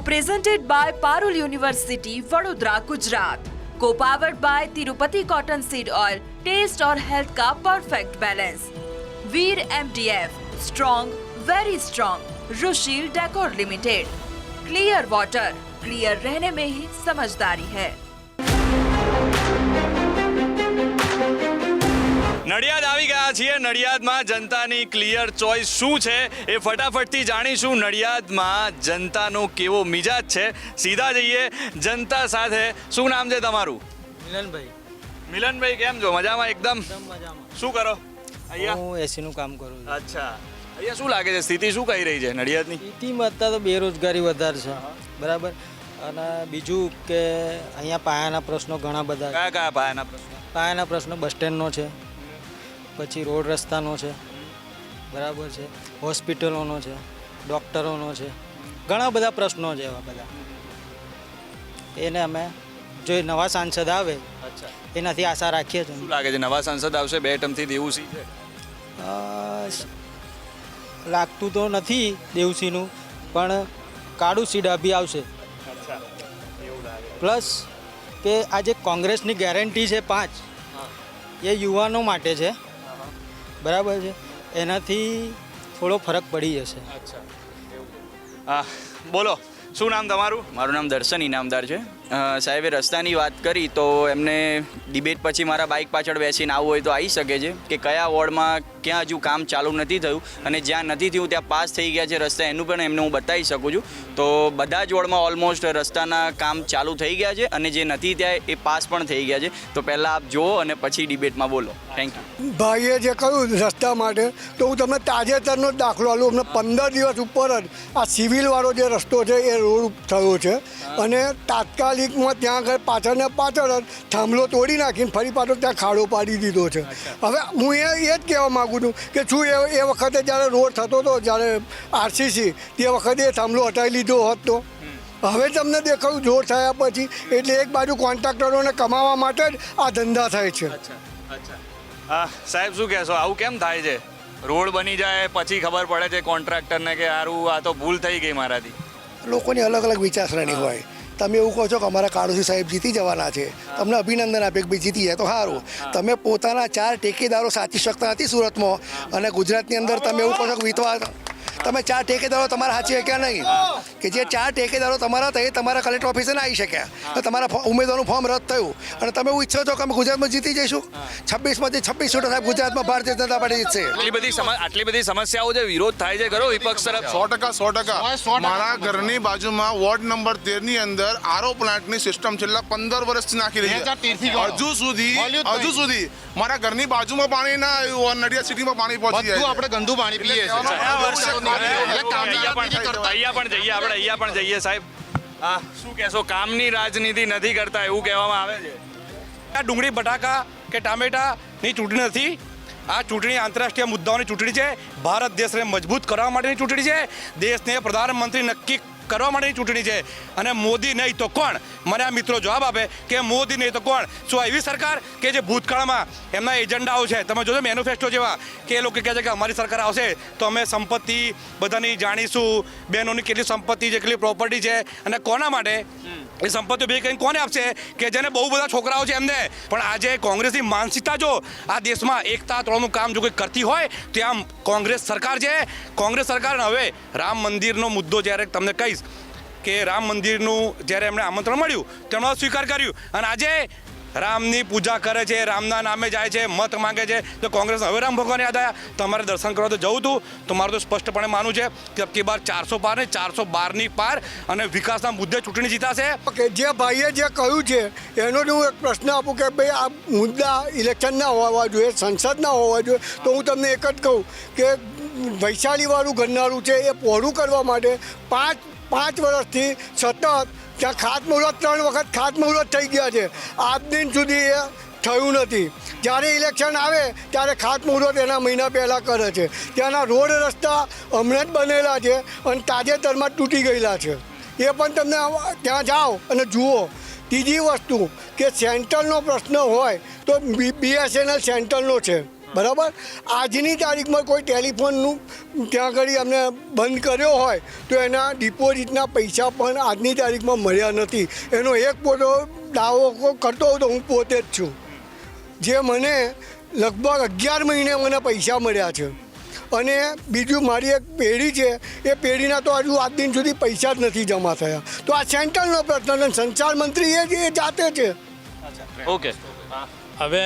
Co-presented by Parul University, Vadodara, Gujarat. Co-powered by Tirupati Cotton Seed Oil, taste और health का perfect balance. Veer MDF, strong, very strong. Rushil decor limited. Clear water, clear रहने में ही समझदारी है. નડિયાદ આવી ગયા છીએ. નડિયાદમાં જનતાની ક્લિયર ચોઇસ શું છે એ ફટાફટથી જાણીશું. નડિયાદમાં જનતાનો કેવો મિજાજ છે? સીધા જઈએ જનતા સાથે. શું નામ છે તમારું? મિલનભાઈ. મિલનભાઈ કેમ છો? મજામાં એકદમ? શું કરો? અહીંયા? હું એસીનું કામ કરું છું. અચ્છા. અહીંયા શું લાગે છે? સ્થિતિ શું કહી રહી છે નડિયાદની? સ્થિતિમાં અત્યારે તો બેરોજગારી વધારે છે. બરાબર? અને બીજું કે અહીંયા પાયાના પ્રશ્નો ઘણા બધા કયા કયા પાયાના પ્રશ્નો? પાયાના પ્રશ્નો બસ સ્ટેન્ડનો છે. પછી રોડ રસ્તાનો છે બરાબર છે હોસ્પિટલોનો છે ડૉક્ટરોનો છે ઘણા બધા પ્રશ્નો છે એવા બધા. એને અમે જો નવા સાંસદ આવે એનાથી આશા રાખીએ છીએ. શું લાગે છે નવા સાંસદ આવશે બે ટર્મથી દેવું છે? લાગતું તો નથી દેવસીનું પણ કાળું સીડા બી આવશે. પ્લસ કે આ જે કોંગ્રેસની ગેરંટી છે પાંચ એ યુવાનો માટે છે. બરાબર છે. એનાથી થોડો ફરક પડી જશે. અચ્છા. હા બોલો શું નામ તમારું? મારું નામ દર્શન ઇનામદાર છે. સાહેબે રસ્તાની વાત કરી તો એમને ડિબેટ પછી મારા બાઇક પાછળ બેસીને આવવું હોય તો આવી શકે છે કે કયા વોર્ડમાં ક્યાં હજુ કામ ચાલુ નથી થયું અને જ્યાં નથી થયું ત્યાં પાસ થઈ ગયા છે રસ્તા એનું પણ એમને હું બતાવી શકું છું. તો બધા જ વોર્ડમાં ઓલમોસ્ટ રસ્તાના કામ ચાલુ થઈ ગયા છે અને જે નથી ત્યાં એ પાસ પણ થઈ ગયા છે. તો પહેલાં આપ જુઓ અને પછી ડિબેટમાં બોલો. થેન્ક યુ ભાઈએ જે કહ્યું રસ્તા માટે, તો હું તમને તાજેતરનો જ દાખલો આલું અમને પંદર દિવસ ઉપર જ આ સિવિલવાળો જે રસ્તો છે એ રોડ થયો છે. અને તાત્કાલિકમાં ત્યાં આગળ પાછળ ને પાછળ જ થાંભલો તોડી નાખીને ફરી પાછો ત્યાં ખાડો પાડી દીધો છે. હવે હું એ એ જ કહેવા માગું છું કે શું એ એ વખતે જ્યારે રોડ થતો હતો જ્યારે આરસીસી તે વખતે એ થાંભલો હટાવી લીધો હોત તો? હવે તમને દેખાયું જોર થયા પછી એટલે એક બાજુ કોન્ટ્રાક્ટરોને કમાવા માટે જ આ ધંધા થાય છે. સાહેબ શું કહેશો? આવું કેમ થાય છે? રોડ બની જાય પછી ખબર પડે છે કોન્ટ્રાક્ટરને કે સારું આ તો ભૂલ થઈ ગઈ મારાથી. લોકોની અલગ અલગ વિચારસરણી હોય. તમે એવું કહો છો કે અમારા કાળુસી સાહેબ જીતી જવાના છે. તમને અભિનંદન આપે કે ભાઈ જીતી જાય તો સારું તમે પોતાના ચાર ટેકેદારો સાચી શકતા નથી સુરતમાં. અને ગુજરાતની અંદર તમે એવું કહો છો કે વિતવા તમે ચાર ટેકેદારો તમારા સાચી શક્યા નહીં. કે જે ચાર ટેકેદારો તમારા હતા એ તમારા કલેક્ટર ઓફિસે ના આવી શક્યા. તો તમારા ઉમેદવારનું ફોર્મ રદ થયું. અને તમે એવું ઈચ્છો છો કે અમે ગુજરાતમાં જીતી જઈશું? છવ્વીસમાંથી છવ્વીસ સીટો સાહેબ ગુજરાતમાં ભારતીય જનતા પાર્ટી જીતશે. આટલી બધી આટલી બધી સમસ્યાઓ છે વિરોધ થાય છે ખરો વિપક્ષ તરફ? સો ટકા સો ટકા. મારા ઘરની બાજુમાં વોર્ડ નંબર તેરની અંદર આરો પ્લાન્ટની સિસ્ટમ છેલ્લા પંદર વર્ષથી નાખી રહી છે. હજુ સુધી હજુ સુધી મારા ઘરની બાજુમાં પાણી ના આવ્યું નડિયાદ સિટીમાં પાણી પહોંચી જાય આપણે ગંદુ પાણી પીએ છીએ. અહીંયા પણ જઈએ આપણે અહીંયા પણ જઈએ સાહેબ. હા. શું કહેશો કામની રાજનીતિ નથી કરતા એવું કહેવામાં આવે છે? આ ડુંગળી બટાકા કે ટામેટાની ચૂંટણી નથી? આ ચૂંટણી આંતરરાષ્ટ્રીય મુદ્દાઓની ચૂંટણી છે. ભારત દેશને મજબૂત કરવા માટેની ચૂંટણી છે. દેશને પ્રધાનમંત્રી નક્કી કરવા માટેની ચૂંટણી છે. અને મોદી નહીં તો કોણ? મને આ મિત્રો જવાબ આપે કે મોદી નહીં તો કોણ? શું એવી સરકાર કે જે ભૂતકાળમાં એમના એજન્ડાઓ છે? તમે જોજો મેનિફેસ્ટો જેવા કે એ લોકો કહે છે કે અમારી સરકાર આવશે તો અમે સંપત્તિ બધાની જાણીશું. બહેનોની કેટલી સંપત્તિ છે, કેટલી પ્રોપર્ટી છે અને કોના માટે? એ સંપત્તિઓ ભેગી કરીને કોને આપશે? કે જેને બહુ બધા છોકરાઓ છે એમને. પણ આજે કોંગ્રેસની માનસિકતા જો આ દેશમાં એકતા ત્રણનું કામ જો કોઈ કરતી હોય, તો આમ કોંગ્રેસ સરકાર છે. કોંગ્રેસ સરકાર હવે રામ મંદિરનો મુદ્દો જ્યારે તમને કહીશ કે રામ મંદિરનું જ્યારે એમણે આમંત્રણ મળ્યું, તેમણે સ્વીકાર કર્યું. અને આજે રામની પૂજા કરે છે, રામના નામે જાય છે, મત માંગે છે. તો કોંગ્રેસ હવે રામ ભગવાન યાદ આવ્યા તમારે દર્શન કરવા તો જવું હતું તો મારું તો સ્પષ્ટપણે માનવું છે કે અબકી બાર ચારસો પાર ને ચારસો બારની પાર અને વિકાસના મુદ્દે ચૂંટણી જીતાશે. કે જે ભાઈએ જે કહ્યું છે, એનો હું એક પ્રશ્ન આપું કે ભાઈ આ મુદ્દા ઇલેક્શન ના હોવા જોઈએ, સંસદ ના હોવા જોઈએ. તો હું તમને એક જ કહું કે વૈશાલીવાળું ગરનારું છે એ પહોળું કરવા માટે પાંચ પાંચ વર્ષથી સતત ત્યાં ખાતમુહૂર્ત ત્રણ વખત ખાતમુહૂર્ત થઈ ગયા છે. આજ દિન સુધી એ થયું નથી. જ્યારે ઇલેક્શન આવે, ત્યારે ખાતમુહૂર્ત એના મહિના પહેલાં કરે છે. ત્યાંના રોડ રસ્તા હમણાં જ બનેલા છે અને તાજેતરમાં તૂટી ગયેલા છે. એ પણ તમને ત્યાં જાઓ અને જુઓ. ત્રીજી વસ્તુ કે સેન્ટ્રલનો પ્રશ્ન હોય તો બીએસએનએલ સેન્ટ્રલનો છે. બરાબર? આજની તારીખમાં કોઈ ટેલિફોનનું ત્યાં આગળ અમને બંધ કર્યો હોય, તો એના ડિપોઝિટના પૈસા પણ આજની તારીખમાં મળ્યા નથી. એનો એક પોતો દાવો કરતો હોઉં તો હું પોતે જ છું. જે મને લગભગ અગિયાર મહિને મને પૈસા મળ્યા છે. અને બીજું મારી એક પેઢી છે, એ પેઢીના તો હજુ આજ દિન સુધી પૈસા જ નથી જમા થયા. તો આ સેન્ટ્રલનો પ્રશ્ન સંચાર મંત્રી એ જાતે છે. ઓકે. હવે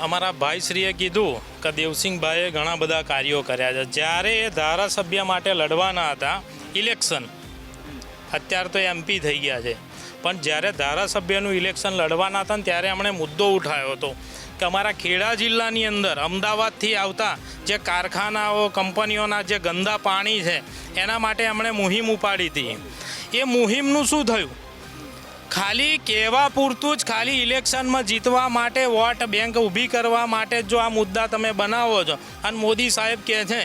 અમારા ભાઈશ્રીએ કીધું કે દેવસિંહભાઈએ ઘણા બધા કાર્યો કર્યા છે. જ્યારે એ ધારાસભ્ય માટે લડવાના હતા, ઇલેક્શન, અત્યારે તો એમપી થઈ ગયા છે. પણ જ્યારે ધારાસભ્યનું ઇલેક્શન લડવાના હતા ને ત્યારે એમણે મુદ્દો ઉઠાવ્યો હતો કે અમારા ખેડા જિલ્લાની અંદર અમદાવાદથી આવતા જે કારખાનાઓ, કંપનીઓના જે ગંદા પાણી છે, એના માટે એમણે મુહિમ ઉપાડી હતી. એ મુહિમનું શું થયું? ખાલી કહેવા પૂરતું જ ખાલી ઇલેક્શનમાં જીતવા માટે વોટ બેંક ઊભી કરવા માટે જ આ મુદ્દા તમે બનાવો છો. અને મોદી સાહેબ કહે છે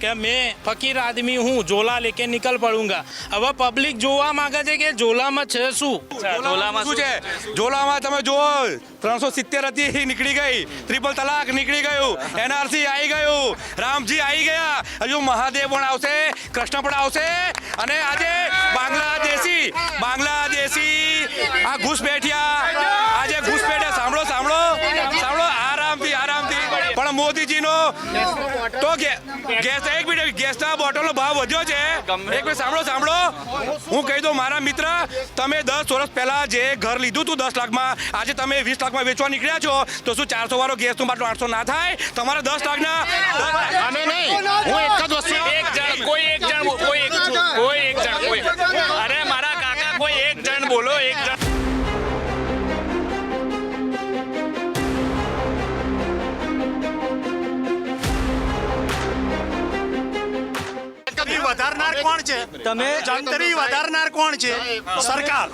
કે મેં ફકીર આદમી હું જોલા લેકે નિકલ પડુંગા. હવે પબ્લિક જોવા માંગે છે કે જોલામાં છે શું? ઝોલામાં શું છે? ઝોલામાં તમે જુઓ ત્રણસો સિત્તેર હતી નીકળી ગઈ. ત્રિપલ તલાક નીકળી ગયું. એનઆરસી આવી ગયું. રામજી આવી ગયા. હજુ મહાદેવ પણ આવશે કૃષ્ણ પણ આવશે. અને આજે બાંગ્લાદેશી બાંગ્લાદેશી. આ ઘૂસપેઠિયા આજે ઘૂસપેઠિયા સાંભળો સાંભળો. સાંભળો. આરામથી આરામથી. પણ મોદીજીનો તો ગેસ એક મિનિટ, ગેસના બોટલનો ભાવ વધ્યો છે એક મિનિટ સાંભળો સાંભળો. હું કહી દઉં મારા મિત્ર તમે દસ વર્ષ પહેલા જે ઘર લીધું હતું દસ લાખમાં આજે તમે વીસ લાખમાં વેચવા નીકળ્યા છો તો શું ચારસો વાળો ગેસનું બાટલો આઠસો ના થાય? તમારે દસ લાખના અમે નહીં. હું એક જ વસ્તુ એક જણ કોઈ એક જણ કોઈ એક કોઈ એક જણ કોઈ અરે મારા કાકા કોઈ એક જણ બોલો એક જણ. વધારનાર કોણ છે? તમે જંતરી વધારનાર કોણ છે? સરકાર.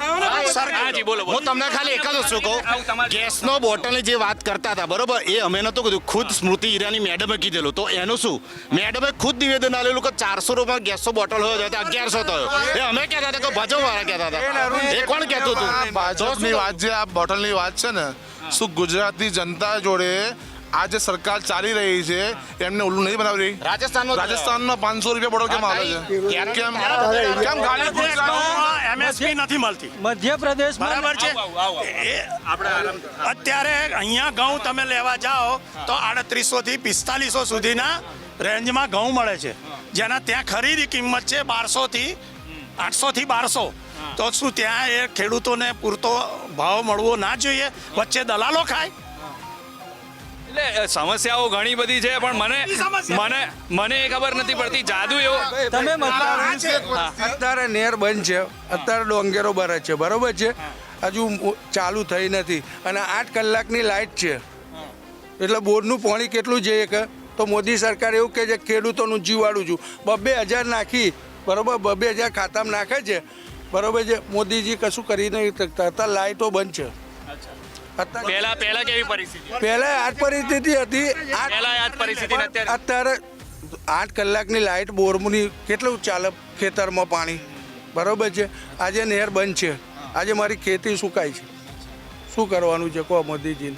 સરકાર. બોલો, બોલો. હું તમને ખાલી એક જ વસ્તુ કહું. ગેસનો બોટલની જે વાત કરતા હતા બરોબર? એ અમે નહોતું કીધું. ખુદ સ્મૃતિ ઈરાની મેડમે કીધેલું. તો એનું શું? મેડમે ખુદ નિવેદન આલેલું કે ચારસો રૂપિયા ગેસનો બોટલ હોય તો અગિયારસો થયો એ અમે કહેતા હતા કે ભાજપ વાળા કહેતા હતા. એ કોણ કહેતું હતું? ભાજપની વાત જે આ બોટલની વાત છે ને શું ગુજરાતની જનતા જોડે આ જે સરકાર ચાલી રહી છે એમને ઉલ્લુ નહીં બનાવી રહી રાજસ્થાનમાં રાજસ્થાનમાં પાંચસો રૂપિયા બોટલ કેમ આવે છે? કેમ? કેમ ખાલી એમએસપી નથી મળતી. મધ્યપ્રદેશ બરાબર છે? અત્યારે અહીંયા ઘઉં તમે લેવા જાઓ તો આડત્રીસો થી પિસ્તાલીસો સુધીના રેન્જમાં ઘઉં મળે છે. જેના ત્યાં ખરીદી કિંમત છે બારસો થી આઠસો થી બારસો. તો શું ત્યાં એ ખેડૂતોને પૂરતો ભાવ મળવો ના જોઈએ? વચ્ચે દલાલો ખાય એટલે સમસ્યાઓ ઘણી બધી છે પણ મને મને મને એ ખબર નથી પડતી. જાદુ એવો તમે અત્યારે નેર બંધ છે. અત્યારે ડોંગેરો ભરે છે. બરોબર છે? હજુ ચાલુ થઈ નથી. અને આઠ કલાકની લાઇટ છે. એટલે બોરનું પાણી કેટલું જઈએ કે તો મોદી સરકાર એવું કહે છે ખેડૂતોનું જીવાડું છું. બબ્બે હજાર નાખી. બરોબર? બબ્બે હજાર ખાતામાં નાખે છે. બરોબર છે? મોદીજી કશું કરી નહીં શકતા. અત્યારે લાઇટો બંધ છે. પહેલા પહેલા કેવી પરિસ્થિતિ? પહેલા આ જ પરિસ્થિતિ હતી. પહેલા આ જ પરિસ્થિતિ અત્યારે? અત્યારે આઠ કલાકની લાઇટ બોરમુની કેટલું ચાલે ખેતરમાં પાણી? બરોબર છે? આજે નહેર બંધ છે. આજે મારી ખેતી સુકાય છે. શું કરવાનું છે? કહો મોદીજીને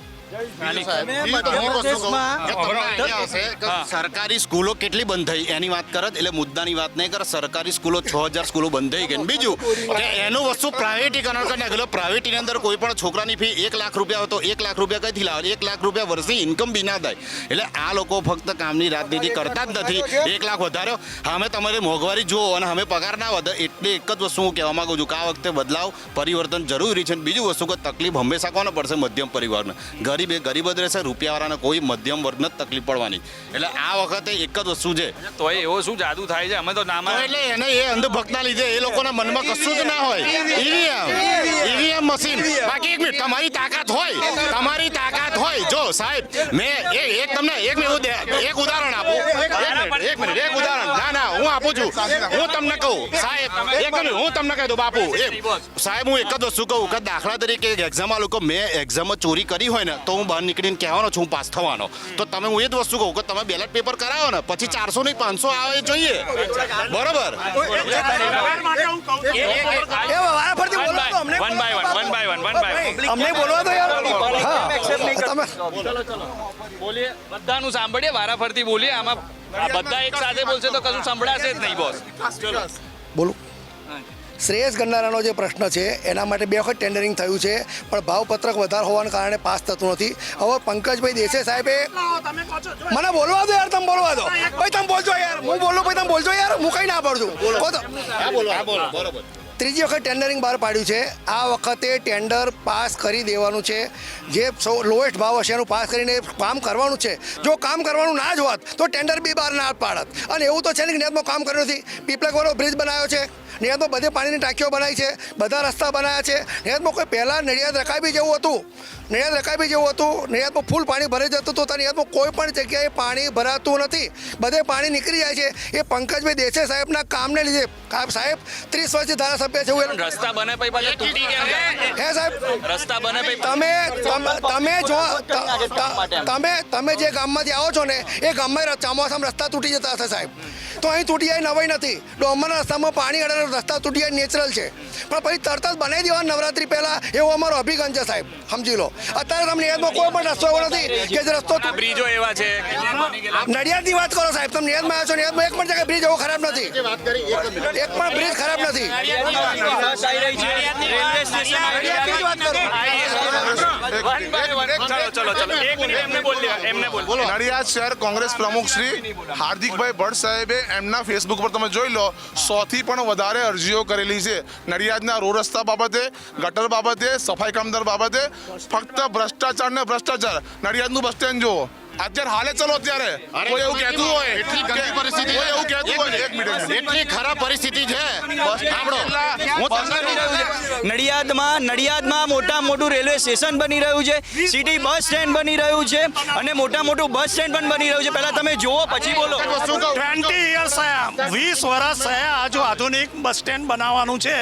સરકારી સ્કૂલો કેટલી બંધ થઈ? એની વાત કરત એટલે મુદ્દાની વાત નહીં કર. સરકારી સ્કૂલો છ હજાર સ્કૂલો બંધ થઈ ગઈ. બીજું કે એનું વસ્તુ પ્રાઇવેટીકરણ કરી. નાખેલો પ્રાઇવેટીની અંદર કોઈ પણ છોકરાની ફી એક લાખ રૂપિયા હોય તો એક લાખ રૂપિયા કઈથી લાવે? એક લાખ રૂપિયા વર્ષની ઇન્કમ બી ના થાય. એટલે આ લોકો ફક્ત કામની રાજનીતિ કરતા જ નથી. એક લાખ વધાર્યો. અમે તમારી મોંઘવારી જુઓ અને અમે પગાર ના વધે. એટલે એક જ વસ્તુ હું કહેવા માંગુ છું કે આ વખતે બદલાવ પરિવર્તન જરૂરી છે. અને બીજું વસ્તુ કે તકલીફ હંમેશા કોને પડશે? મધ્યમ પરિવારને. ગરીબ એ ગરીબ જ રહેશે રૂપિયાવાળાને કોઈ મધ્યમ વર્ગને જ તકલીફ પડવાની. એટલે આ વખતે એક જ વસ્તુ છે. તો એવો શું જાદુ થાય છે? અમે તો નામ એટલે એને એ અંધભક્તના લીધે એ લોકોના મનમાં કશું જ ના હોય. EVM EVM machine. બાકી એક મિનિટ તમારી તાકાત હોય. તમારી તાકાત હોય. જો સાહેબ મેં એ એક તમને એક મિનિટ દે- એક ઉદાહરણ આપું. એક મિનિટ એક ઉદાહરણ. ના ના હું આપું છું. હું તમને કહું. સાહેબ એક મિનિટ હું તમને કહી દઉં બાપુ એ સાહેબ હું એક જ વસ્તુ કહું કે દાખલા તરીકે એક એક્ઝામમાં લોકો મેં એક્ઝામમાં ચોરી કરી હોય ને તો હું બહાર નીકળીને કહેવાનો છું, હું પાસ થવાનો. તો તમે, હું એ જ વસ્તુ કહું કે તમે બેલેટ પેપર કરાવો ને, પછી ચારસો નહીં, પાંચસો આવે જોઈએ. બરોબર? અમને બોલવા દો બોલીએ બધાનું સાંભળીએ વારાફરતી બોલીએ આમાં બધા એક સાથે બોલશે તો કશું સંભળાશે જ નહીં બોસ બોલું. શ્રેયસ ગન્નારાનો જે પ્રશ્ન છે એના માટે બે વખત ટેન્ડરિંગ થયું છે પણ ભાવપત્રક વધારે હોવાને કારણે પાસ થતું નથી. હવે પંકજભાઈ દેસાઈ સાહેબે મને બોલવા દો યાર તમે બોલવા દો. ભાઈ તમે બોલજો યાર. હું બોલું ભાઈ તમે બોલજો યાર. હું કંઈ ના પડશું કહો તો. હા બોલો. હા બોલો. બરોબર. ત્રીજી વખત ટેન્ડરિંગ બહાર પાડ્યું છે. આ વખતે ટેન્ડર પાસ કરી દેવાનું છે. જે સૌ લોએસ્ટ ભાવ હશે એનું પાસ કરીને કામ કરવાનું છે. જો કામ કરવાનું ના જ હોત તો ટેન્ડર બી બહાર ના પાડત. અને એવું તો છે ને કે નિયતમાં કામ કર્યું નથી. પીપળકવાળો બ્રિજ બનાવ્યો છે. નિયતમાં બધે પાણીની ટાંકીઓ બનાવી છે, બધા રસ્તા બનાવ્યા છે. નિયતમાં કોઈ પહેલાં નડિયાદ રખાવી જેવું હતું. નડિયાદ રકાબી જેવું હતું. નડિયાદમાં ફૂલ પાણી ભરાઈ જતું હતું. નડિયાદમાં કોઈ પણ જગ્યાએ પાણી ભરાતું નથી. બધે પાણી નીકળી જાય છે. એ પંકજભાઈ દેસાઈ સાહેબના કામને લીધે. સાહેબ ત્રીસ વર્ષથી ધારાસભ્ય છે. એવું રસ્તા બને પછી પાછા તૂટી કેમ હે સાહેબ રસ્તા બને પછી તમે તમે જો તમે તમે જે ગામમાંથી આવો છો ને એ ગામમાં ચોમાસામાં રસ્તા તૂટી જતા હશે સાહેબ. તો અહીં તૂટી જાય નવાઈ નથી. ડોમરના રસ્તામાં પાણી અડે રસ્તા તૂટી જાય નેચરલ છે. પણ પછી તરત જ બનાવી દેવા નવરાત્રી પહેલાં. એવો અમારો અભિગમ છે સાહેબ. સમજી લો. અત્યારે તમને યાદમાં કોઈ પણ રસ્તો એવો નથી કે જે રસ્તો બ્રિજો એવા છે. નડિયાદની વાત કરો સાહેબ તમે નિયાદમાં આવ્યો છો નડિયાદમાં એક પણ જગ્યાએ બ્રિજ એવો ખરાબ નથી. એક પણ બ્રિજ ખરાબ નથી. નડિયાદની જ વાત કરો નડિયાદ શહેર કોંગ્રેસ પ્રમુખ શ્રી હાર્દિકભાઈ ભટ્ટ સાહેબે એમના ફેસબુક પર તમે જોઈ લો સોથી પણ વધારે અરજીઓ કરેલી છે. નડિયાદના રોડ રસ્તા બાબતે ગટર બાબતે સફાઈ કામદાર બાબતે ફક્ત ભ્રષ્ટાચાર ને ભ્રષ્ટાચાર. નડિયાદનું બસ સ્ટેન્ડ જુઓ. અત્યારે હાલે ચલો અત્યારે. કોઈ એવું કહેતું હોય એટલી ગંદી પરિસ્થિતિ કોઈ એવું કહેતું હોય એક મિનિટ એટલી ખરાબ પરિસ્થિતિ છે. સાંભળો. હું તમને બની રહ્યું છે. નડિયાદમાં નડિયાદમાં મોટા મોટું રેલવે સ્ટેશન બની રહ્યું છે. સિટી બસ સ્ટેન્ડ બની રહ્યું છે અને મોટા મોટું બસ સ્ટેન્ડ પણ બની રહ્યું છે. પહેલા તમે જુઓ પછી બોલો. ટ્વેન્ટી યર્સ થયા. વીસ વર્ષ થયા હજુ આધુનિક બસ સ્ટેન્ડ બનાવવાનું છે.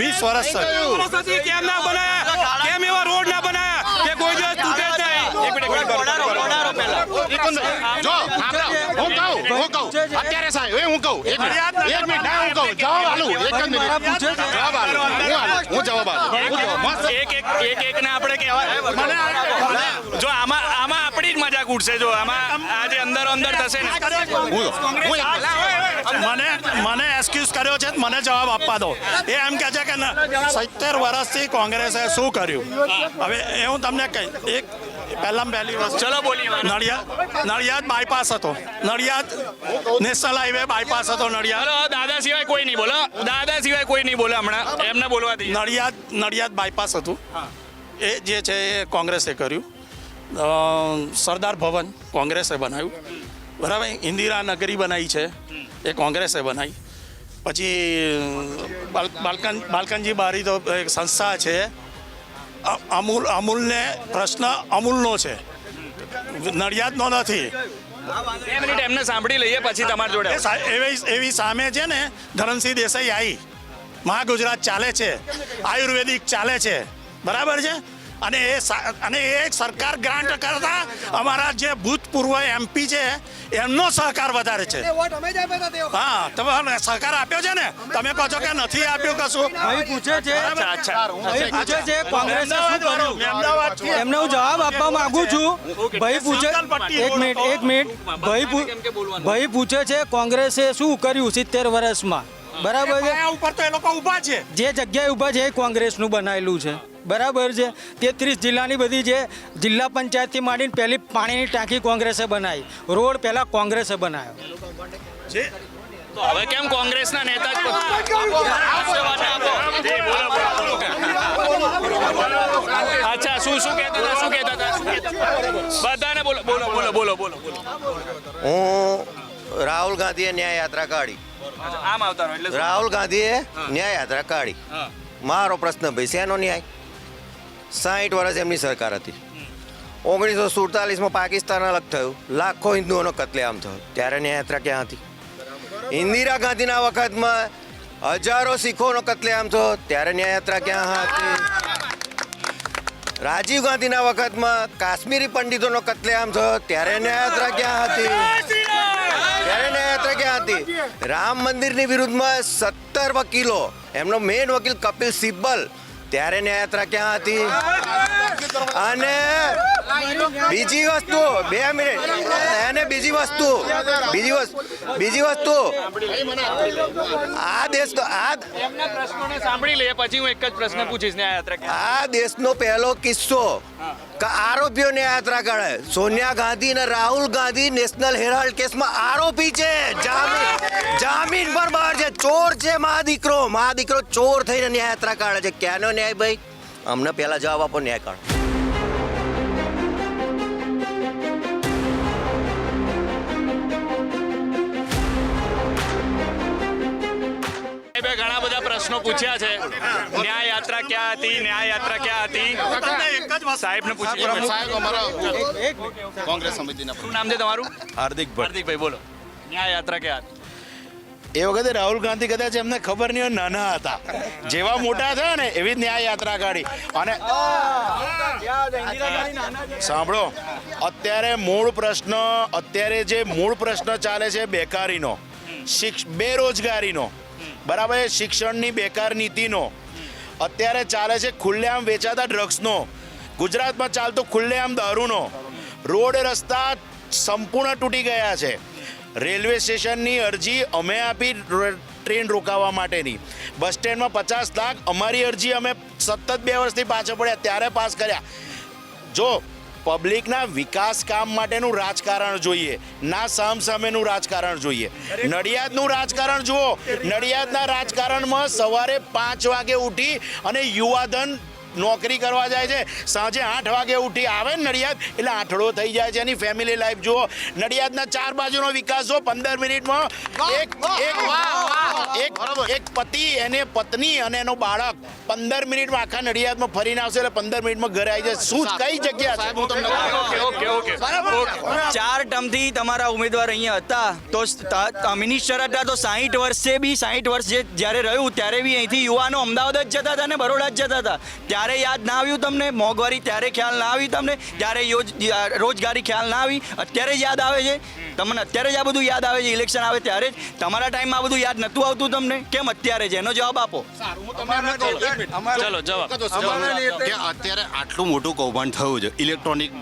વીસ વર્ષ થયું. કેમ ના બનાયા? કેમ એવા રોડ ના જ હું. કહું હું કહું. અત્યારે સાહેબ એ હું કહું. એક મિનિટ. એક મિનિટ. ના હું કહું. જવાબ આલું. એક જ મિનિટ. જવાબ આલું. હું જવાબ આલું. હું જવાબ મસ્ત એક એક એક એક ને આપણે કહેવાય. જો આમાં આમાં આપણી જ મજાક ઉડશે જો આમાં. આજે અંદર અંદર થશે ને. મને મને એક્સક્યુઝ કર્યો છે મને જવાબ આપવા દો. એ એમ કહે છે કે સિત્તેર વર્ષથી કોંગ્રેસે શું કર્યું? હવે એ હું તમને કહી એક પહેલાં પહેલી વસ્તુ ચલો બોલી નડિયાદ નડિયાદ બાયપાસ હતો. નડિયાદ નેશનલ હાઈવે બાયપાસ હતો નડિયાદ. દાદા સિવાય કોઈ નહીં બોલો. દાદા સિવાય કોઈ નહીં બોલે હમણાં. એમને બોલવા દઈએ. નડિયાદ નડિયાદ બાયપાસ હતું. એ જે છે એ કોંગ્રેસે કર્યું. સરદાર ભવન કોંગ્રેસે બનાવ્યું. બરાબર ઇન્દિરા નગરી બનાવી છે. એ કોંગ્રેસે બનાવી. પછી બાલ- બાલકન બાલકનજી બારી તો એક સંસ્થા છે. અમૂલ અમૂલને પ્રશ્ન અમૂલનો છે. નડિયાદનો નથી. બે મિનિટ એમને સાંભળી લઈએ પછી તમારી જોડે એવી એવી સામે છે ને ધરમસિંહ દેસાઈ આવી મહાગુજરાત ચાલે છે. આયુર્વેદિક ચાલે છે. બરાબર છે? અને એ અને એ સરકાર ગ્રાન્ટ કરતા અમારા જે ભૂતપૂર્વ એમપી છે એમનો સહકાર વધારે છે. હા તમે સહકાર આપ્યો છે ને? તમે કહો છો કે નથી આપ્યો કશું? પૂછે છે પૂછે છે કોંગ્રેસ એમને હું જવાબ આપવા માંગુ છું. ભાઈ પૂછે એક મિનિટ એક મિનિટ. ભાઈ ભાઈ પૂછે છે કોંગ્રેસે શું કર્યું સિત્તેર વર્ષમાં? બરાબર છે? ઉપર તો એ લોકો ઊભા છે. જે જગ્યાએ ઊભા છે એ કોંગ્રેસનું બનાવેલું છે. બરાબર છે. તેત્રીસ જિલ્લાની બધી જે જિલ્લા પંચાયતથી માંડીને પહેલી પાણીની ટાંકી કોંગ્રેસે બનાવી. રોડ પહેલાં કોંગ્રેસે બનાવ્યો તો હવે કેમ કોંગ્રેસના નેતા અચ્છા શું શું કહેતા હતા? શું કહેતા હતા? શું કહેતા બધાને બોલો. બોલો બોલો બોલો બોલો બોલો. હું રાહુલ ગાંધીએ ન્યાય યાત્રા કાઢી. આમ આવતા રહો એટલે શું? રાહુલ ગાંધીએ ન્યાય યાત્રા કાઢી. મારો પ્રશ્ન ભાઈ શેનો ન્યાય? સાઠ વર્ષ એમની સરકાર હતી. ઓગણીસો સુડતાલીસમાં પાકિસ્તાન અલગ થયું. લાખો હિન્દુઓનો કતલેઆમ થયો. ત્યારે ન્યાય યાત્રા ક્યાં હતી? ઇન્દિરા ગાંધીના વખતમાં હજારો શીખોનો કતલેઆમ થયો. ત્યારે ન્યાય યાત્રા ક્યાં હતી? રાજીવ ગાંધીના વખતમાં કાશ્મીરી પંડિતોનો કતલેઆમ થયો. ત્યારે ન્યાયયાત્રા ક્યાં હતી? ત્યારે ન્યાયાત્રા ક્યાં હતી? રામ મંદિરની વિરુદ્ધમાં સત્તર વકીલો, એમનો મેઇન વકીલ કપિલ સિબ્બલ ત્યારે ન્યાયયાત્રા ક્યાં હતી? અને બીજી વસ્તુ બે મિનિટ. અને બીજી વસ્તુ બીજી વસ્તુ બીજી વસ્તુ. આ દેશ તો આ પ્રશ્નોને સાંભળી લઈએ પછી હું એક જ પ્રશ્ન પૂછીશ ન્યાયયાત્રા આ દેશનો પહેલો કિસ્સો આરોપીઓ આરોપીઓને યાત્રા કરે સોનિયા ગાંધી અને રાહુલ ગાંધી નેશનલ હેરાલ્ડ કેસમાં આરોપી છે. જામીન જામીન પર બહાર છે. ચોર છે મા દીકરો. મા દીકરો ચોર થઈને ન્યાયયાત્રા કાઢે છે. ક્યાંનો ન્યાય ભાઈ? અમને પહેલા જવાબ આપો ન્યાય કાઢો. સાહેબે ઘણા બધા પ્રશ્નો પૂછ્યા છે. ન્યાય યાત્રા ક્યાં હતી ન્યાય યાત્રા ક્યાં હતી? સાહેબને પૂછી સાહેબ અમારા કોંગ્રેસ સમિતિના શું નામ છે તમારું? હાર્દિક હાર્દિકભાઈ બોલો. ન્યાય યાત્રા ક્યાં હતી? એ વખતે રાહુલ ગાંધી કદાચ એમને ખબર નહીં હોય નાના હતા. જેવા મોટા થયા ને એવી જ ન્યાય યાત્રા કાઢી. અને સાંભળો અત્યારે મૂળ પ્રશ્ન અત્યારે જે મૂળ પ્રશ્ન ચાલે છે બેકારીનો શિક્ષ બેરોજગારીનો બરાબર? શિક્ષણની બેકાર નીતિનો. અત્યારે ચાલે છે ખુલ્લેઆમ વેચાતા ડ્રગ્સનો ગુજરાતમાં ચાલતો ખુલ્લેઆમ દારૂનો. રોડ, રસ્તા સંપૂર્ણ તૂટી ગયા છે. રેલવે સ્ટેશનની અરજી અમે આપી ટ્રેન રોકાવા માટેની. બસ સ્ટેન્ડમાં પચાસ લાખ અમારી અરજી અમે સતત બે વર્ષથી પાછળ પડ્યા, ત્યારે પાસ કર્યા. જો પબ્લિકના વિકાસ કામ માટેનું રાજકારણ જોઈએ. ના સામ સામેનું રાજકારણ જોઈએ. નડિયાદનું રાજકારણ જુઓ. નડિયાદના રાજકારણમાં સવારે પાંચ વાગે ઉઠી અને યુવાધન નોકરી કરવા જાય છે. સાંજે આઠ વાગે ઉઠી આવે ને નડિયાદ એટલે આઠડો થઈ જાય છે એની ફેમિલી લાઈફ જુઓ. નડિયાદના ચાર બાજુનો વિકાસ જો પંદર મિનિટમાં એક એક એક એક પતિ એને પત્ની અને એનો બાળક. પંદર મિનિટમાં આખા નડિયાદમાં ફરીને આવશે એટલે પંદર મિનિટમાં ઘરે આવી જાય શું કઈ જગ્યા છે? ઓકે ઓકે ઓકે ચાર ટર્મથી તમારા ઉમેદવાર અહીંયા હતા. તો ત- ત- મિનિસ્ટર હતા તો સાહીઠ વર્ષે બી સાહીઠ વર્ષ જે જ્યારે રહ્યું ત્યારે બી અહીંથી યુવાનો અમદાવાદ જ જતા હતા ને બરોડા જ જતા હતા. ત્યારે યાદ ના આવ્યું તમને? મોંઘવારી ત્યારે ખ્યાલ ના આવી તમને? ત્યારે યોજ રોજગારી ખ્યાલ ના આવી અત્યારે જ યાદ આવે છે? તમને અત્યારે જ આ બધું યાદ આવે છે? ઇલેક્શન આવે ત્યારે જ? તમારા ટાઈમમાં આ બધું યાદ નહોતું આવતું તમને? કેમ અત્યારે છે? એનો જવાબ આપો. ચલો જવાબ. અત્યારે આટલું મોટું કૌભાંડ થયું છે. ઇલેક્ટ્રોનિક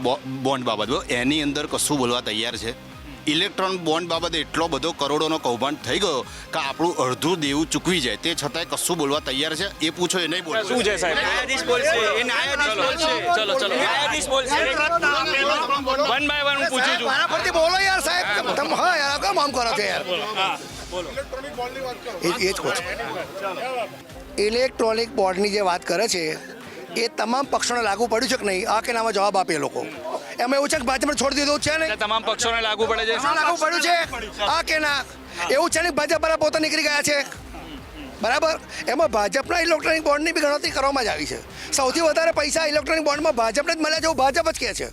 બોન્ડ બાબત. એની અંદર કશું બોલવા તૈયાર છે? ઇલેક્ટ્રોન બોન્ડ બાબતે એટલો બધો કરોડોનો કૌભાંડ થઈ ગયો કે આપણું અડધું દેવું ચૂકવી જાય. તે છતાંય કશું બોલવા તૈયાર છે. એ પૂછો એ નહીં બોલે શું છે સાહેબ? ન્યાયાધીશ બોલશે. એ ન્યાયાધીશ બોલશે. ચલો ચલો ન્યાયાધીશ બોલશે. વન બાય વન હું પૂછું છું. મારા પરથી બોલો યાર સાહેબ. તમે હા યાર કેમ આમ કરો છો યાર. એ એ જ કહું છું. ઇલેક્ટ્રોનિક બોન્ડની જે વાત કરે છે એ તમામ પક્ષોને લાગુ પડ્યું છે કે નહીં? આ કે નામાં જવાબ આપે એ લોકો. એમાં એવું છે કે ભાજપને છોડી દીધું છે ને તમામ પક્ષોને લાગુ પડે છે. લાગુ પડ્યું છે? આ કે ના? એવું છે ને ભાજપ વાળા પોતે નીકળી ગયા છે? બરાબર? એમાં ભાજપના ઇલેક્ટ્રોનિક બોન્ડની બી ગણતરી કરવામાં જ આવી છે. સૌથી વધારે પૈસા ઇલેક્ટ્રોનિક બોન્ડમાં ભાજપને જ મળ્યા છે એવું ભાજપ જ કહે છે.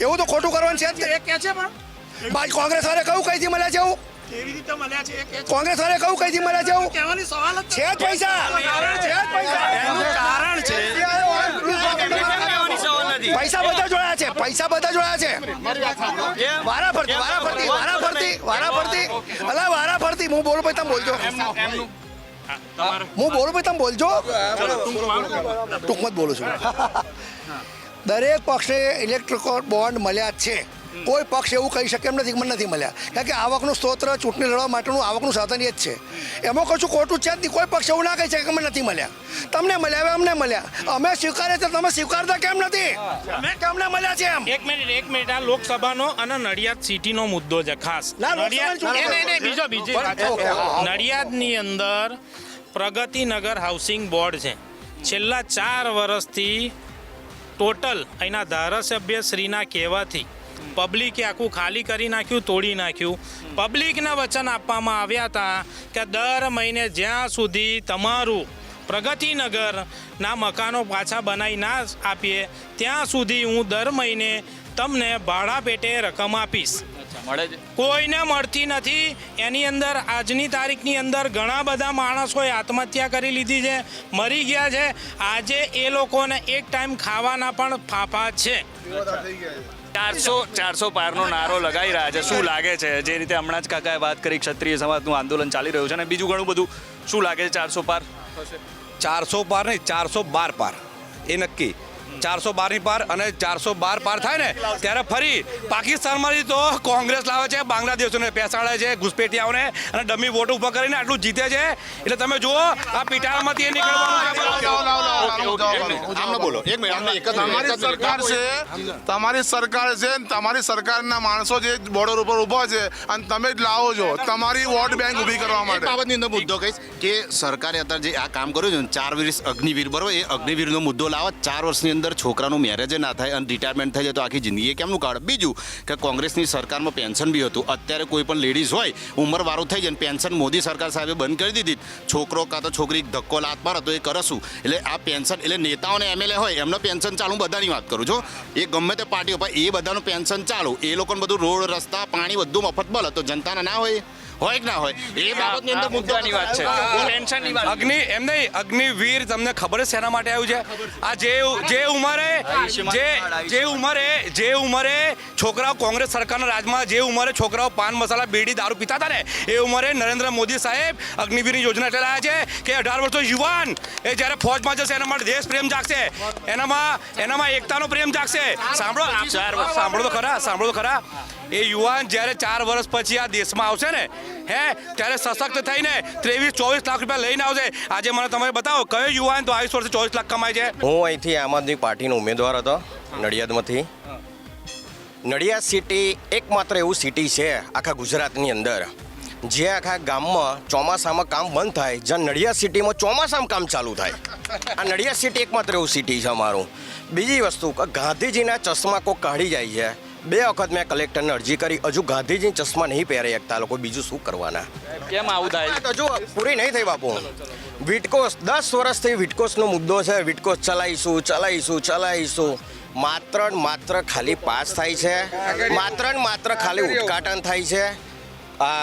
એવું તો ખોટું કરવાનું છે જ કે કે છે પણ. કોંગ્રેસ વાળા કયું કઈથી મળ્યા છે એવું? કેવી રીતે મળ્યા છે એ કે કોંગ્રેસ વાળે કયું કઈથી મળ્યા છે કહેવાની સવાલ જ છે પૈસા. છે. પૈસા. એનું કારણ છે. પૈસા બધા જોયા છે. પૈસા બધા જોયા છે. વારા ફરતી વારા ફરતી વારા ફરતી વારા ફરતી અલા વારા ફરતી હું બોલું ભાઈ તમે બોલજો. હું બોલું ભાઈ તમે બોલજો. ટૂંકમાં જ બોલું છું. દરેક પક્ષે ઇલેક્ટ્રિક બોન્ડ મળ્યા જ છે. કોઈ પક્ષ એવું કહી શકે એમ નથી મને નથી મળ્યા. કારણ કે આવકનું સ્ત્રોત ચૂંટણી લડવા માટેનું આવકનું સાધન એ જ છે. એમાં કશું ખોટું છે જ નહીં. કોઈ પક્ષ એવું ના કહી શકે કે મને નથી મળ્યા. તમને મળ્યા હવે અમને મળ્યા. અમે સ્વીકારે છે તમે સ્વીકારતા કેમ નથી? અમે અમને મળ્યા છે એમ? એક મિનિટ એક મિનિટ. આ લોકસભાનો અને નડિયાદ સિટીનો મુદ્દો છે ખાસ. બીજો બીજી. નડિયાદની અંદર પ્રગતિનગર હાઉસિંગ બોર્ડ છે. છેલ્લા ચાર વર્ષથી ટોટલ અહીંના ધારાસભ્ય શ્રીના કહેવાથી પબ્લિકે આખું ખાલી કરી નાખ્યું તોડી નાખ્યું. પબ્લિકને વચન આપવામાં આવ્યા હતા કે દર મહિને જ્યાં સુધી તમારું પ્રગતિનગરના મકાનો પાછા બનાવી ના આપીએ ત્યાં સુધી હું દર મહિને તમને ભાડા પેટે રકમ આપીશ. મળે છે? કોઈને મળતી નથી. એની અંદર આજની તારીખની અંદર ઘણા બધા માણસોએ આત્મહત્યા કરી લીધી છે મરી ગયા છે. આજે એ લોકોને એક ટાઈમ ખાવાના પણ ફાફા છે. ચારસો ચારસો પારનો નારો લગાવી રહ્યા છે. શું લાગે છે? જે રીતે હમણાં જ કાકાએ વાત કરી ક્ષત્રિય સમાજનું આંદોલન ચાલી રહ્યું છે અને બીજું ઘણું બધું, શું લાગે છે ચારસો પાર? ચારસો પાર નહીં, ચારસો બાર પાર. એ નક્કી. ચારસો બારની પાર અને ચારસો બાર પાર થાય ને ત્યારે ફરી પાકિસ્તાનમાંથી તો કોંગ્રેસ લાવે છે બાંગ્લાદેશોને પેસાડે છે ઘુસપેટિયાઓને અને ડમી વોટ ઉપર કરીને આટલું જીતે છે. એટલે તમે જુઓ આ પિટાળામાંથી એ નીકળવાનું તમારી મિનિટ, એક જ સરકાર છે તમારી સરકાર છે તમારી સરકારના માણસો જે બોર્ડર ઉપર ઊભા છે અને તમે જ લાવો છો તમારી વોટ બેંક ઊભી કરવા માટે. બાબતની અંદર મુદ્દો કહીશ કે સરકારે અત્યારે જે આ કામ કર્યું છે ચાર વર્ષ અગ્નિવીર બરોબર એ અગ્નિવીરનો મુદ્દો લાવો ચાર વર્ષની અંદર છોકરાનું મેરેજ ના થાય અને રિટાયરમેન્ટ થઈ જાય તો આખી જિંદગી કેમનું કાઢ? બીજું કે કોંગ્રેસની સરકારમાં પેન્શન બી હતું. અત્યારે કોઈ પણ લેડીઝ હોય, ઉંમરવાળું થઈ જાય પેન્શન મોદી સરકાર સાહેબે બંધ કરી દીધી. છોકરો કાં તો છોકરી ધક્કો લાત મારે તો એ કરશું. એટલે આ પેન્શન, એટલે નેતાઓને એમએલએ હોય, એમનો પેન્શન ચાલુ બધાની વાત કરું છું. એ ગમે તે પાર્ટીઓ પર એ બધાનું પેન્શન ચાલુ. એ લોકોને બધું રોડ, રસ્તા, પાણી બધું મફત મળે તો જનતાને ના હોય. હોય કે ના હોય? એ બાબતની અંદર મુદ્દાની વાત છે. ટેન્શનની વાત અગ્નિ એમ નહીં અગ્નિવીર તમને ખબર છે શેના માટે આવ્યું છે? આ જે જે ઉંમરે જે જે ઉંમરે જે ઉંમરે છોકરાઓ કોંગ્રેસ સરકારના રાજમાં જે ઉંમરે છોકરાઓ પાન મસાલા બીડી દારૂ પીતા હતા ને એ ઉંમરે નરેન્દ્ર મોદી સાહેબ અગ્નિવીરની યોજના ચલાવ્યા છે કે અઢાર વર્ષનો યુવાન એ જ્યારે ફોજમાં જશે એના માટે દેશ પ્રેમ જાગશે. એનામાં એનામાં એકતાનો પ્રેમ જાગશે. સાંભળો સાંભળો તો ખરા સાંભળો તો ખરા. એ યુવાન જ્યારે ચાર વર્ષ પછી આ દેશમાં આવશે ને, હે, ત્યારે સશક્ત થઈને ત્રેવીસ, ચોવીસ લાખ રૂપિયા લઈને આવશે આજે મને તમે બતાવો, કયો યુવાન તો આવીસ વર્ષે ચોવીસ લાખ કમાય છે? હું અહીંથી આમ આદમી પાર્ટીનો ઉમેદવાર હતો, નડિયાદમાંથી. નડિયાદ સિટી એકમાત્ર એવું સિટી છે આખા ગુજરાતની અંદર, જે આખા ગામમાં ચોમાસામાં કામ બંધ થાય, જ્યાં નડિયાદ સિટીમાં ચોમાસામાં કામ ચાલુ થાય. આ નડિયાદ સિટી એકમાત્ર એવું સિટી છે અમારું. બીજી વસ્તુ ગાંધીજીના ચશ્મા કોઈ કાઢી જાય છે. બે વખત મેં કલેક્ટરને અરજી કરી. હજુ ગાંધીજી ચશ્મા નહીં પહેરે એકતા લોકો. બીજું શું કરવાના? કેમ આવું થાય? હજુ પૂરી નહીં થઈ બાપુ. વિટકોસ દસ વર્ષથી વિટકોસનો મુદ્દો છે. વિટકોસ ચલાવીશું ચલાવીશું ચલાવીશું. માત્ર ને માત્ર ખાલી પાસ થાય છે. માત્ર ને માત્ર ખાલી ઉદઘાટન થાય છે. આ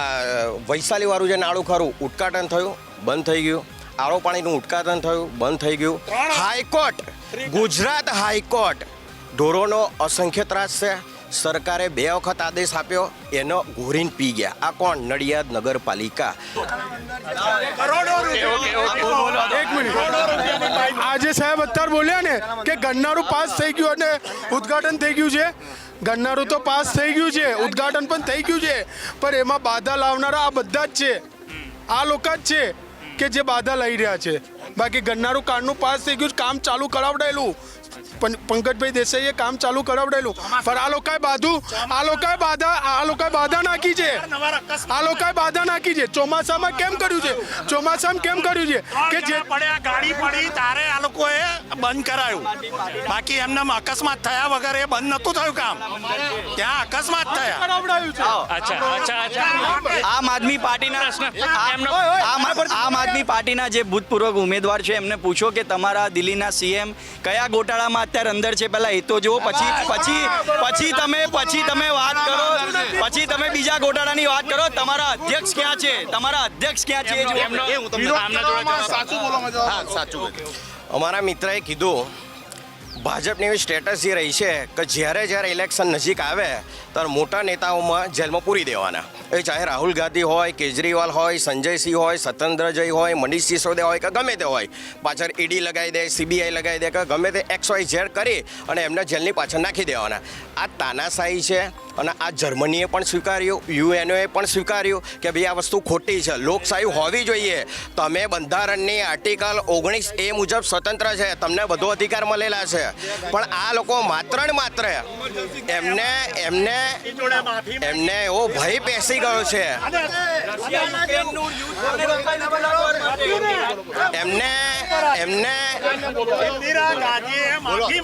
વૈશાલીવાળું જે નાળું ખરું ઉદઘાટન થયું બંધ થઈ ગયું. આરો પાણીનું ઉદઘાટન થયું બંધ થઈ ગયું. High court Gujarat high court. ઢોરોનો અસંખ્ય ત્રાસ છે. સરકારે બે વખત આદેશ આપ્યો, એનો ઘોરીને પી ગયા. આ કોણ? નડિયાદ નગરપાલિકા. આજે સાહેબ અત્યારે બોલ્યા ને કે ગન્નારું પાસ થઈ ગયું અને ઉદ્ઘાટન થઈ ગયું છે. ગન્નારું તો પાસ થઈ ગયું છે, ઉદ્ઘાટન પણ થઈ ગયું છે. પણ એમાં બાધા લાવનારા આ બધા જ છે. આ લોકો જ છે કે જે બાધા લઈ રહ્યા છે. બાકી ગન્નારું કાર્ડનું પાસ થઈ ગયું કામ ચાલુ કરાવડાયેલું. પંકજભાઈ દેસાઈએ કામ ચાલુ કરાવડેલું. પણ આ લોકોએ બાધું આ લોકોએ બાધા આ લોકોએ બાધા નાખી છે. આ લોકોએ બાધા નાખી છે. ચોમાસામાં કેમ કર્યું છે? ચોમાસામાં કેમ કર્યું છે? કે જે પડ્યા ગાડી પડી તારે આ લોકોએ બંધ કરાયું. બાકી એમને અકસ્માત થયા વગર એ બંધ નતું થયું કામ. ત્યાં અકસ્માત થયા. અચ્છા અચ્છા અચ્છા. આમ આદમી પાર્ટીના આમ આદમી પાર્ટીના જે ભૂતપૂર્વ ઉમેદવાર છે એમને પૂછો કે તમારા દિલ્હીના સીએમ કયા ગોટાળામાં અત્યારે અંદર છે પહેલા એ તો જુઓ પછી પછી પછી તમે પછી તમે વાત કરો પછી તમે બીજા ગોટાળાની વાત કરો તમારા અધ્યક્ષ ક્યાં છે? તમારા અધ્યક્ષ ક્યાં છે? એ જુઓ. હું તમને આમના જોડે જવાબ સાચું હા સાચું અમારા મિત્રએ કીધું ભાજપની એવી સ્ટેટસ એ રહી છે કે જ્યારે જ્યારે ઇલેક્શન નજીક આવે, ત્યારે મોટા નેતાઓમાં જેલમાં પૂરી દેવાના. એ ચાહે રાહુલ ગાંધી હોય, કેજરીવાલ હોય, સંજયસિંહ હોય સત્યેન્દ્ર જય હોય, મનીષ સિસોદિયા હોય કે ગમે તે હોય, પાછળ ઈડી લગાવી દે, સીબીઆઈ લગાવી દે કે ગમે તે એક્સ વાય ઝેડ કરી અને એમને જેલની પાછળ નાખી દેવાના. આ તાનાશાહી છે અને આ જર્મનીએ પણ સ્વીકાર્યું, યુએનઓએ પણ સ્વીકાર્યું કે ભાઈ આ વસ્તુ ખોટી છે. લોકશાહી હોવી જોઈએ. તમે બંધારણની આર્ટિકલ ઓગણીસ એ મુજબ સ્વતંત્ર છે. તમને બધો અધિકાર મળેલા છે. પણ આ લોકો માત્ર ને માત્ર એમને એમને એમને એવો ભય પેસી ગયો છે. એમને એમને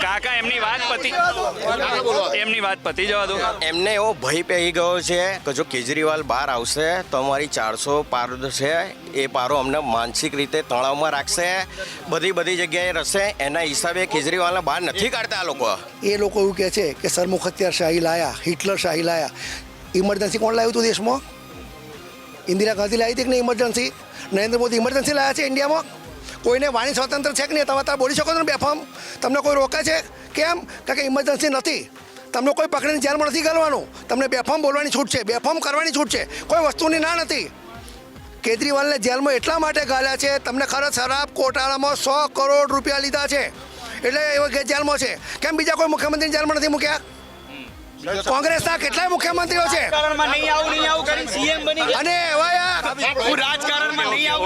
કાકા એમની વાત પતિ એમની વાત પતિ જવા દો. એમને એવો ભય પહેરી ગયો છે કે જો કેજરીવાલ બહાર આવશે તો અમારી ચારસો પાર છે. એ પારો અમને માનસિક રીતે તણાવમાં રાખશે. બધી બધી જગ્યાએ રહેશે. એના હિસાબે કેજરીવાલને બહાર નથી કાઢતા આ લોકો? એ લોકો એવું કહે છે કે સરમુખ હત્યાર શાહી લાયા, હિટલર શાહી લાયા. ઇમરજન્સી કોણ લાવ્યું હતું દેશમાં? ઇન્દિરા ગાંધી લાવી હતી કે નહીં ઇમરજન્સી નરેન્દ્ર મોદી ઇમરજન્સી લાવ્યા છે ઇન્ડિયામાં? કોઈને વાણી સ્વતંત્ર છે કે નહીં? તમે તાર બોલી શકો છો ને બેફામ? તમને કોઈ રોકે છે? કેમ? કારણ કે ઇમરજન્સી નથી. તમને કોઈ પકડીને જેલમાં નથી કરવાનું તમને બેફામ બોલવાની છૂટ છે. બેફામ કરવાની છૂટ છે. કોઈ વસ્તુની ના નથી. કેજરીવાલને જેલમાં એટલા માટે ગાળ્યા છે, તમને ખરો, શરાબ કોટાળામાં સો કરોડ રૂપિયા લીધા છે. એટલે એવો કે જેલમાં છે. કેમ બીજા કોઈ મુખ્યમંત્રી જેલમાં નથી મૂક્યા? કોંગ્રેસના કેટલાય મુખ્યમંત્રીઓ છે. અને એવા યાર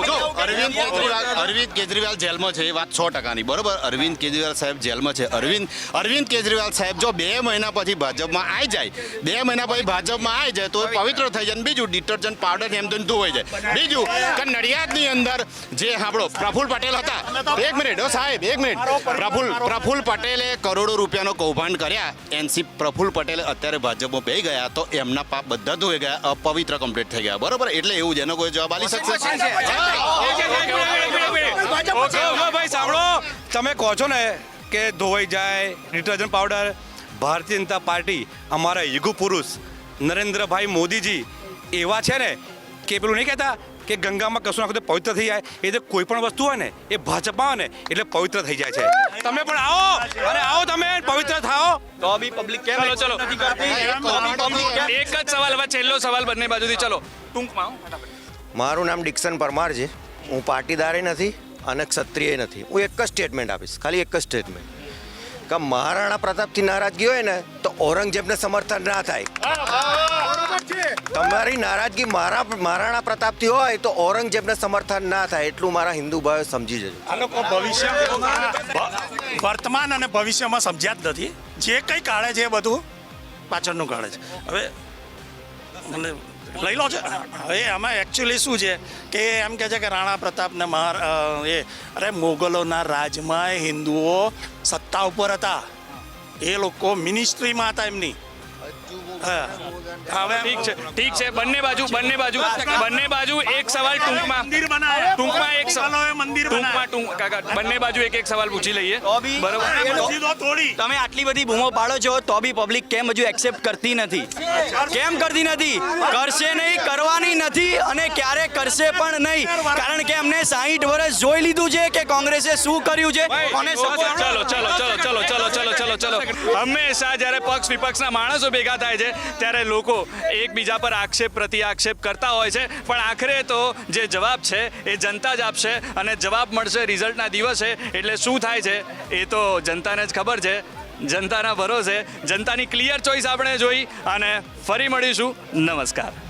જો અરવિંદ કેજરીવાલ અરવિંદ કેજરીવાલ જેલમાં છે એ વાત સો ટકાની. બરોબર? અરવિંદ કેજરીવાલ સાહેબ જેલમાં છે. અરવિંદ અરવિંદ કેજરીવાલ સાહેબ જો બે મહિના પછી ભાજપમાં આવી જાય બે મહિના પછી ભાજપમાં આવી જાય તો પવિત્ર થઈ જાય બીજું ડિટર્જન્ટ પાવડર એમ તો ધોવાઈ જાય. બીજું કે નડિયાદની અંદર જે સાંભળો પ્રફુલ પટેલ હતા. એક મિનિટ હો સાહેબ એક મિનિટ. પ્રફુલ પ્રફુલ પટેલે કરોડો રૂપિયાનો કૌભાંડ કર્યા. એનસી પ્રફુલ પટેલ અત્યારે ભાજપમાં બે ગયા તો એમના પાપ બધા ધોઈ ગયા અપવિત્ર કમ્પ્લીટ થઈ ગયા. બરોબર? એટલે એવું જ એનો કોઈ જવાબ આલી શકશે? ભાઈ સાંભળો. તમે કહો છો ને કે ધોવાઈ જાય detergent powder Bharatiya Janata party અમારા યુગ પુરુષ નરેન્દ્રભાઈ મોદીજી એવા છે ને કે પેલું નહીં કહેતા? કે ગંગામાં કશું નાખો તો પવિત્ર થઈ જાય. એ જે કોઈ પણ વસ્તુ હોય ને એ ભાજપમાં આવે ને એટલે પવિત્ર થઈ જાય છે. તમે પણ આવો અને આવો તમે પવિત્ર થાઓ. તો બી પબ્લિક કેમ ચલો ચલો. એક જ સવાલ હવે છેલ્લો સવાલ બંને બાજુથી. ચલો. ટૂંકમાં મારું નામ ડિક્સન પરમાર છે હું પાટીદારે નથી અને ક્ષત્રિય નથી. હું એક જ સ્ટેટમેન્ટ આપીશ ખાલી એક જ સ્ટેટમેન્ટ કે મહારાણા પ્રતાપથી નારાજગી હોય ને તો ઔરંગઝેબને સમર્થન ના થાય. તમારી નારાજગી મારા મહારાણા પ્રતાપથી હોય તો ઔરંગઝેબને સમર્થન ના થાય એટલું મારા હિન્દુ ભાઈઓ સમજી જજો. આ લોકો ભવિષ્ય વર્તમાન અને ભવિષ્યમાં સમજ્યા જ નથી. જે કંઈ કાઢે છે એ બધું પાછળનું કાઢે છે. હવે મને લઈ લો છે. હવે આમાં એકચ્યુઅલી શું છે કે એમ કહે છે કે રાણા પ્રતાપને મહાર એ અરે મોગલોના રાજમાં હિન્દુઓ સત્તા ઉપર હતા. એ લોકો મિનિસ્ટ્રીમાં હતા એમની. હવે ઠીક છે. ઠીક છે. બંને બાજુ બંને બાજુ. બંને બાજુ એક સવાલ ટૂંકમાં. બંને બાજુ એક એક સવાલ પૂછી લઈએ. બરોબર? તમે આટલી બધી બૂમો પાડો છો તો બી પબ્લિક કેમ હજુ એક્સેપ્ટ કરતી નથી? કેમ કરતી નથી? કરશે નહીં કરવાની નથી અને ક્યારે કરશે પણ નહીં. કારણ કે અમને સાહીઠ વર્ષ જોઈ લીધું છે કે કોંગ્રેસે શું કર્યું છે. કોને ચલો ચલો ચલો ચલો ચલો ચલો ચલો ચલો. હંમેશા જ્યારે પક્ષ વિપક્ષના માણસો ભેગા થાય છે ત્યારે લોકો એકબીજા પર આક્ષેપ પ્રતિ આક્ષેપ કરતા હોય છે. પણ આખરે તો જે જવાબ છે એ જનતા જ આપશે. અને જવાબ મળશે રિઝલ્ટના દિવસે. એટલે શું થાય છે? એ તો જનતાને જ ખબર છે. જનતાના ભરોસે. જનતાની ક્લિયર ચોઈસ આપણે જોઈ અને ફરી મળીશું. નમસ્કાર.